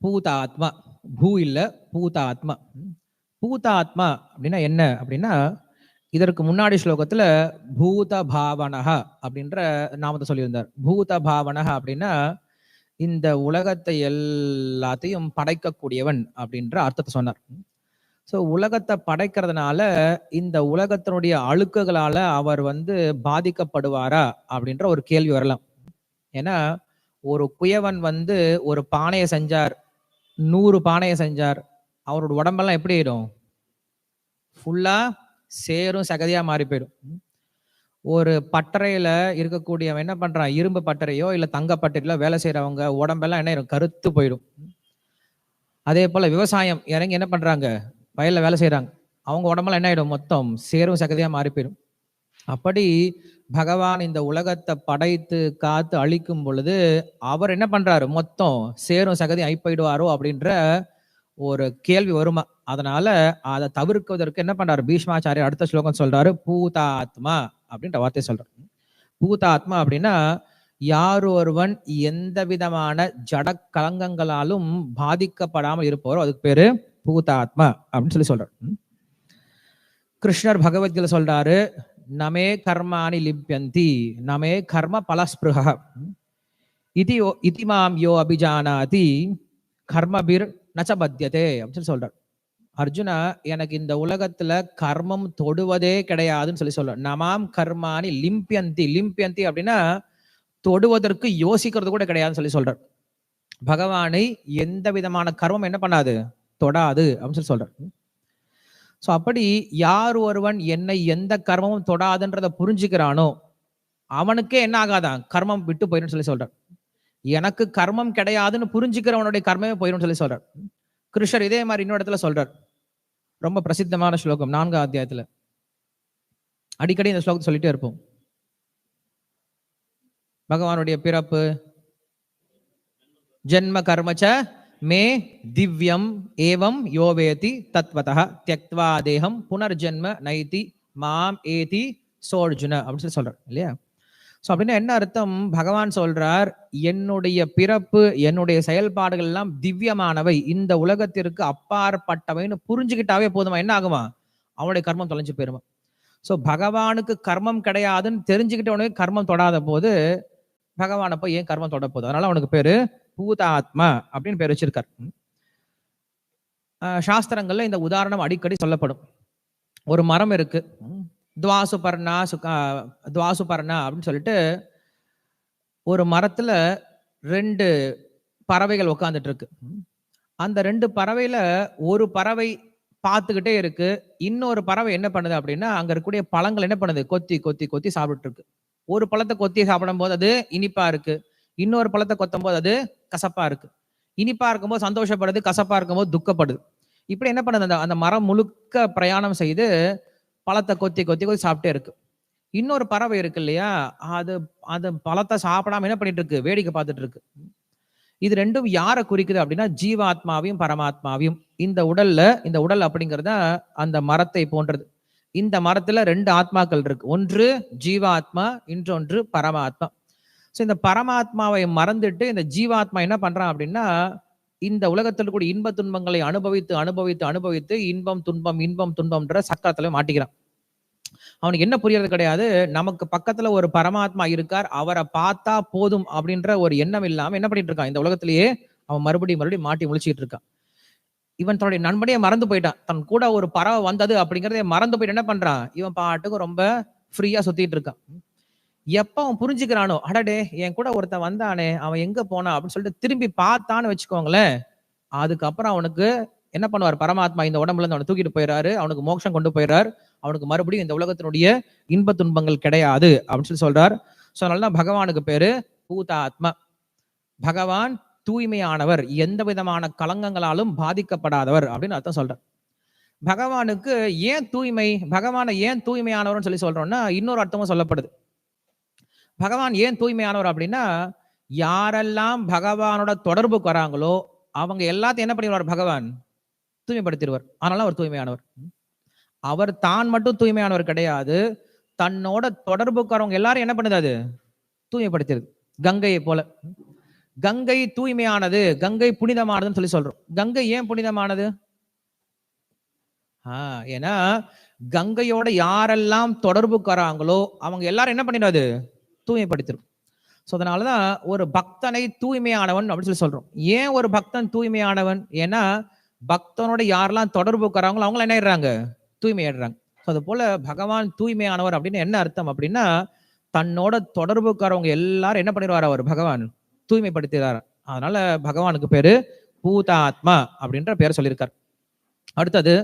பூதாத்மா. பூ இல்லை பூதாத்மா. பூதாத்மா அப்படின்னா என்ன? அப்படின்னா இதற்கு முன்னாடி ஸ்லோகத்துல பூத பாவனகா அப்படின்ற நாமத்தை சொல்லியிருந்தார். பூத பாவனகா அப்படின்னா இந்த உலகத்தை எல்லாத்தையும் படைக்கக்கூடியவன் அப்படின்ற அர்த்தத்தை சொன்னார். ஸோ உலகத்தை படைக்கிறதுனால இந்த உலகத்தினுடைய அழுக்குகளால அவர் வந்து பாதிக்கப்படுவாரா அப்படின்ற ஒரு கேள்வி வரலாம். ஏன்னா ஒரு குயவன் வந்து ஒரு பானையை செஞ்சார் நூறு பானையை செஞ்சார். அவரோட உடம்பெல்லாம் எப்படி ஆயிடும்? ஃபுல்லாக சேரும் சகதியாக மாறி போயிடும். ஒரு பட்டறையில் இருக்கக்கூடியவன் என்ன பண்ணுறான் இரும்பு பட்டறையோ இல்லை தங்க பட்டறையில வேலை செய்கிறவங்க உடம்பெல்லாம் என்ன ஆயிரும்? கருத்து போயிடும். அதே போல் விவசாயம் இறங்கி என்ன பண்ணுறாங்க வயலில் வேலை செய்கிறாங்க அவங்க உடம்பெல்லாம் என்ன ஆயிடும்? மொத்தம் சேரும் சகதியாக மாறி போயிடும். அப்படி பகவான் இந்த உலகத்தை படைத்து காத்து அழிக்கும் பொழுது அவர் என்ன பண்றாரு? மொத்தம் சேரும் சகதி ஆகி போயிடுவாரோ அப்படின்ற ஒரு கேள்வி வருமா? அதனால அதை தவிர்க்குவதற்கு என்ன பண்றாரு? பீஷ்மாச்சாரியர் அடுத்த ஸ்லோகம் சொல்றாரு பூதாத்மா அப்படின்ற வார்த்தை சொல்றாரு. பூதாத்மா அப்படின்னா யார் ஒருவன் எந்த விதமான ஜட கலங்கங்களாலும் பாதிக்கப்படாமல் இருப்பவரோ அதுக்கு பேரு பூதாத்மா அப்படின்னு சொல்லி சொல்றாரு. கிருஷ்ணர் பகவத்கீதை சொல்றாரு நமே கர்மாணி லிப்பியந்தி நமே கர்ம பலஸ்பிருக இதி யோ- இதி மாம் யோ அபிஜானாதி கர்மபிர் நச்சபத்தியதே அப்படின்னு சொல்லி சொல்றார். அர்ஜுனா எனக்கு இந்த உலகத்துல கர்மம் தொடுவதே கிடையாதுன்னு சொல்லி சொல்ற நமாம் கர்மானி லிம்பியந்தி லிம்பியந்தி அப்படின்னா தொடுவதற்கு யோசிக்கிறது கூட கிடையாதுன்னு சொல்லி சொல்றார். பகவானை எந்த விதமான கர்மம் என்ன பண்ணாது? தொடாது அப்படின்னு சொல்லி சொல்றார். ஸோ அப்படி யார் ஒருவன் என்னை எந்த கர்மமும் தொடாதுன்றதை புரிஞ்சுக்கிறானோ அவனுக்கே என்ன ஆகாதான்? கர்மம் விட்டு போயிடும் சொல்லி சொல்றார். எனக்கு கர்மம் கிடையாதுன்னு புரிஞ்சுக்கிறவனுடைய கர்மமே போயிடும் சொல்லி சொல்றார். கிருஷ்ணர் இதே மாதிரி இன்னொரு இடத்துல சொல்றார். ரொம்ப பிரசித்தமான ஸ்லோகம் நான்காம் அத்தியாயத்துல. அடிக்கடி இந்த ஸ்லோகத்தை சொல்லிட்டே இருப்போம். பகவானுடைய பிறப்பு ஜென்ம கர்மச்ச மே திவ்யம் ஏவம் யோவேதி தத்வதா தியக்த்வா தேகம் புனர்ஜென்ம நைதி மாம் ஏதி சோர்ஜுன அப்படின்னு சொல்லி சொல்றார் இல்லையா ஸோ அப்படின்னா என்ன அர்த்தம் பகவான் சொல்றார் என்னுடைய பிறப்பு என்னுடைய செயல்பாடுகள் எல்லாம் திவ்யமானவை இந்த உலகத்திற்கு அப்பாற்பட்டவைன்னு புரிஞ்சுக்கிட்டாவே போதுமா? என்ன ஆகுமா? அவனுடைய கர்மம் தொலைஞ்சு போயிருமா? ஸோ பகவானுக்கு கர்மம் கிடையாதுன்னு தெரிஞ்சுக்கிட்டவனுக்கு கர்மம் தொடாத போது பகவான் போய் ஏன் கர்மம் தொட போகுது? அதனால அவனுக்கு பேரு பூதாத்மா அப்படின்னு பேர் வச்சிருக்கார். சாஸ்திரங்கள்ல இந்த உதாரணம் அடிக்கடி சொல்லப்படும். ஒரு மரம் இருக்கு. ம். துவாசுபர்ணா சுகா துவாசுபர்ணா அப்படின்னு சொல்லிட்டு ஒரு மரத்துல ரெண்டு பறவைகள் உட்காந்துட்டு இருக்கு. அந்த ரெண்டு பறவையில ஒரு பறவை பார்த்துக்கிட்டே இருக்கு. இன்னொரு பறவை என்ன பண்ணுது அப்படின்னா அங்க இருக்கக்கூடிய பழங்கள் என்ன பண்ணுது? கொத்தி கொத்தி கொத்தி சாப்பிட்டு இருக்கு. ஒரு பழத்தை கொத்தி சாப்பிடும் போது அது இனிப்பா இருக்கு. இன்னொரு பழத்தை கொத்தும் போது அது கசப்பா இருக்கு. இனிப்பா இருக்கும்போது சந்தோஷப்படுது கசப்பா இருக்கும்போது துக்கப்படுது. இப்படி என்ன பண்ணுது? அந்த அந்த மரம் முழுக்க பிரயாணம் செய்து பழத்தை கொத்தி கொத்தி கொத்தி சாப்பிட்டே இருக்கு. இன்னொரு பறவை இருக்கு இல்லையா? அது அது பழத்தை சாப்பிடாம என்ன பண்ணிட்டு இருக்கு? வேடிக்கை பார்த்துட்டு இருக்கு. இது ரெண்டும் யாரை குறிக்குது அப்படின்னா ஜீவாத்மாவையும் பரமாத்மாவையும். இந்த உடல்ல இந்த உடல் அப்படிங்கிறத அந்த மரத்தை போன்றது. இந்த மரத்துல ரெண்டு ஆத்மாக்கள் இருக்கு. ஒன்று ஜீவாத்மா இன்னொன்று பரமாத்மா. ஸோ இந்த பரமாத்மாவை மறந்துட்டு இந்த ஜீவாத்மா என்ன பண்றான் அப்படின்னா இந்த உலகத்தில் கூட இன்ப துன்பங்களை அனுபவித்து அனுபவித்து அனுபவித்து இன்பம் துன்பம் இன்பம் துன்பம்ன்ற சக்கரத்துல மாட்டிக்கிறான். அவனுக்கு என்ன புரியறது கிடையாது. நமக்கு பக்கத்துல ஒரு பரமாத்மா இருக்கார். அவரை பார்த்தா போதும் அப்படின்ற ஒரு எண்ணம் இல்லாம என்ன பண்ணிட்டு இருக்கான்? இந்த உலகத்திலேயே அவன் மறுபடியும் மறுபடியும் மாட்டி முழிச்சிட்டு இருக்கான். இவன் தன்னுடைய நண்பனையே மறந்து போயிட்டான். தன் கூட ஒரு பறவை வந்தது அப்படிங்கறதே மறந்து போயிட்டு என்ன பண்றான்? இவன் பாட்டுக்கு ரொம்ப ஃப்ரீயா சுத்திட்டு இருக்கான். எப்ப அவன் புரிஞ்சுக்கிறானோ அடடே என் கூட ஒருத்தன் வந்தானே அவன் எங்க போனா அப்படின்னு சொல்லிட்டு திரும்பி பார்த்தான்னு வச்சுக்கோங்களேன். அதுக்கப்புறம் அவனுக்கு என்ன பண்ணுவார்? பரமாத்மா இந்த உடம்புல இருந்து அவனை தூக்கிட்டு போயிடுறாரு. அவனுக்கு மோட்சம் கொண்டு போயிடுறார். அவனுக்கு மறுபடியும் இந்த உலகத்தினுடைய இன்ப துன்பங்கள் கிடையாது அப்படின்னு சொல்லி சொல்றார். ஸோ அதனாலதான் பகவானுக்கு பேரு பூதாத்மா. பகவான் தூய்மையானவர் எந்த விதமான கலங்கங்களாலும் பாதிக்கப்படாதவர் அப்படின்னு அர்த்தம் சொல்றார். பகவானுக்கு ஏன் தூய்மை பகவானை ஏன் தூய்மையானவர்னு சொல்லி சொல்றோம்னா இன்னொரு அர்த்தமும் சொல்லப்படுது. பகவான் ஏன் தூய்மையானவர் அப்படின்னா யாரெல்லாம் பகவானோட தொடர்புக்கு வராங்களோ அவங்க எல்லாத்தையும் என்ன பண்ணிடுவார் பகவான்? தூய்மைப்படுத்திடுவார். அதனால அவர் தூய்மையானவர். அவர் தான் மட்டும் தூய்மையானவர் கிடையாது. தன்னோட தொடர்புக்காரவங்க எல்லாரும் என்ன பண்ணுது அது? தூய்மைப்படுத்திடுது. கங்கையை போல. கங்கை தூய்மையானது கங்கை புனிதமானதுன்னு சொல்லி சொல்றோம். கங்கை ஏன் புனிதமானது? ஆஹ் ஏன்னா கங்கையோட யாரெல்லாம் தொடர்புக்காராங்களோ அவங்க எல்லாரும் என்ன பண்ணிடாது தூய்மைப்படுத்திடும் ஸோ அதனாலதான் ஒரு பக்தனை தூய்மையானவன் அப்படின்னு சொல்லி சொல்றோம். ஏன் ஒரு பக்தன் தூய்மையானவன்? ஏன்னா பக்தனோட யாரெல்லாம் தொடர்புக்காராங்களோ அவங்கள என்ன ஆயிடுறாங்க? தூய்மையாடுறாங்க ஸோ அது போல பகவான் தூய்மையானவர் அப்படின்னு என்ன அர்த்தம் அப்படின்னா தன்னோட தொடர்புக்காரவங்க எல்லாரும் என்ன பண்ணிடுவார்? அவர் பகவான் தூய்மைப்படுத்துகிறார் அதனால பகவானுக்கு பேரு பூதாத்மா அப்படின்ற பேர் சொல்லியிருக்கார். அடுத்தது